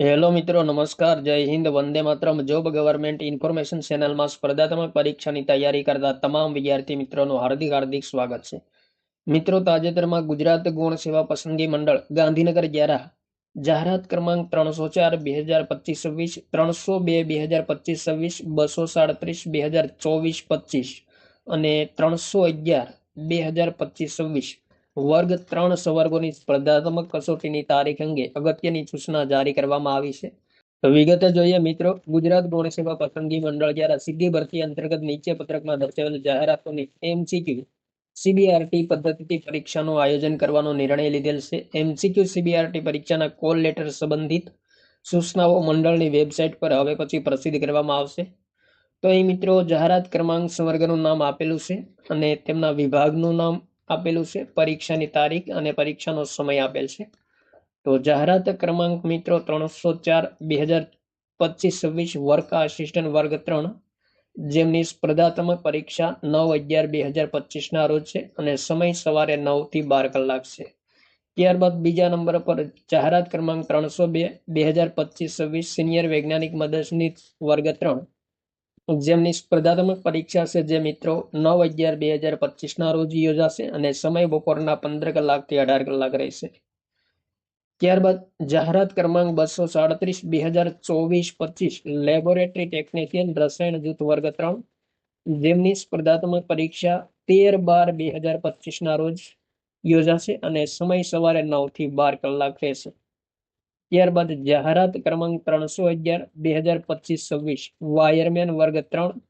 Hello મિત્રો, નમસ્કાર, જય હિન્દ, વંદે માતરમ. જોબ ગવર્મેન્ટ ઇન્ફોર્મેશન ચેનલમાં સ્પર્ધાત્મક પરીક્ષાની તૈયારી કરતા તમામ વિદ્યાર્થી મિત્રોનું હાર્દિક હાર્દિક સ્વાગત છે. મિત્રો, તાજેતરમાં ગુજરાત ગુણ સેવા પસંદગી મંડળ ગાંધીનગર દ્વારા જાહેરાત ક્રમાંક ત્રણસો ચાર, બે હજાર પચીસ છવ્વીસ ત્રણસો બે બે હજાર પચીસ છવ્વીસ બસો સાડત્રીસ, બે હજાર ચોવીસ, પચીસ અને ત્રણસો અગિયાર, બે હજાર પચીસ છવ્વીસ વર્ગ ત્રણ સંવર્ગોની સ્પર્ધાત્મક કસોટીની તારીખ અંગે અગત્યની સૂચના જારી કરવામાં આવી છે. તો વિગતે જોઈએ મિત્રો, ગુજરાત ગૌણ સેવા પસંદગી મંડળ દ્વારા સીધી ભરતી અંતર્ગત નીચે પત્રકમાં દર્શાવેલ જાહેરાતોની એમસીક્યુ સીબીઆરટી પદ્ધતિથી પરીક્ષાનું આયોજન કરવાનો નિર્ણય લીધેલ છે. એમસીક્યુ સીબીઆરટી પરીક્ષાના કોલ લેટર સંબંધિત સૂચનાઓ મંડળની વેબસાઇટ પર હવે પછી પ્રસિદ્ધ કરવામાં આવશે. તો એ મિત્રો, જાહેરાત ક્રમાંક સંવર્ગનું નામ આપેલું છે અને તેમના વિભાગનું નામ આપેલું છે. પરીક્ષાની તારીખ અને પરીક્ષાનો સમય આપેલ છે. તો જાહેરાત ક્રમાંક મિત્રો ત્રણસો ચાર બે હજાર પચીસ છવ્વીસ વર્ક આસિસ્ટન્ટ વર્ગ ત્રણ. જેમની સ્પર્ધાત્મક પરીક્ષા નવ અગિયાર બે હજાર પચીસના રોજ છે અને સમય સવારે નવથી બાર કલાક છે. ત્યારબાદ બીજા નંબર પર જાહેરાત ક્રમાંક ત્રણસો બે બે હજાર પચીસ છવ્વીસ સિનિયર વૈજ્ઞાનિક મદદનીશ વર્ગ ત્રણ. જેમની સ્પર્ધાત્મક પરીક્ષા છે જે મિત્રો નવ અગિયાર બે હજાર પચીસના રોજ યોજાશે અને સમય બપોરના પંદર કલાકથી અઢાર કલાક રહેશે. ત્યારબાદ જાહેરાત ક્રમાંક બસો સાડત્રીસ બે હજાર ચોવીસ પચીસ લેબોરેટરી ટેકનિશિયન રસાયણ જૂથ વર્ગ ત્રણ. જેમની સ્પર્ધાત્મક પરીક્ષા તેર બાર બે હજાર પચીસના રોજ યોજાશે અને સમય સવારે નવથી બાર કલાક રહેશે. ત્યારબાદ જાહેરાત ક્રમાંક ત્રણસો અગિયાર, બે હજાર પચીસ, છવ્વીસ. વાયરમેન વર્ગ ત્રણ,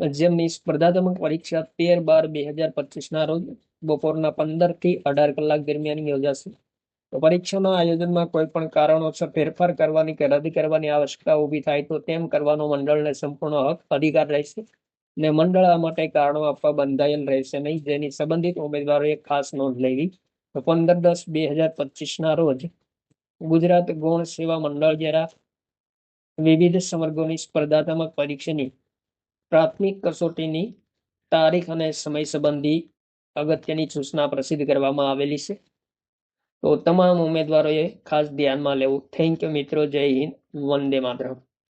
જેમની સ્પર્ધાત્મક પરીક્ષા તેર બાર, બે હજાર પચીસના રોજ બપોરના પંદરથી અઢાર કલાક દરમિયાન યોજાશે. પરીક્ષાના આયોજનમાં કોઈ પણ કારણોસર ફેરફાર કરવાની કે રદ કરવાની આવશ્યકતા ઊભી થાય તો તેમ કરવાનો મંડળને સંપૂર્ણ હક અધિકાર રહેશે ને મંડળ આ માટે કારણો આપવા બંધાયેલ રહેશે નહીં. જેની સંબંધિત ઉમેદવારોએ ખાસ નોંધ લેવી. તો પંદર દસ, બે હજાર પચીસના રોજ ગુજરાત ગૌણ સેવા મંડળ દ્વારા વિવિધ સંવર્ગોની સ્પર્ધાત્મક પરીક્ષાની પ્રાથમિક કસોટીની તારીખ અને સમય સંબંધી અગત્યની સૂચના પ્રસિદ્ધ કરવામાં આવેલી છે. તો તમામ ઉમેદવારોએ ખાસ ધ્યાનમાં લેવું. થેન્ક યુ મિત્રો. જય હિન્દ. વંદે માતરમ.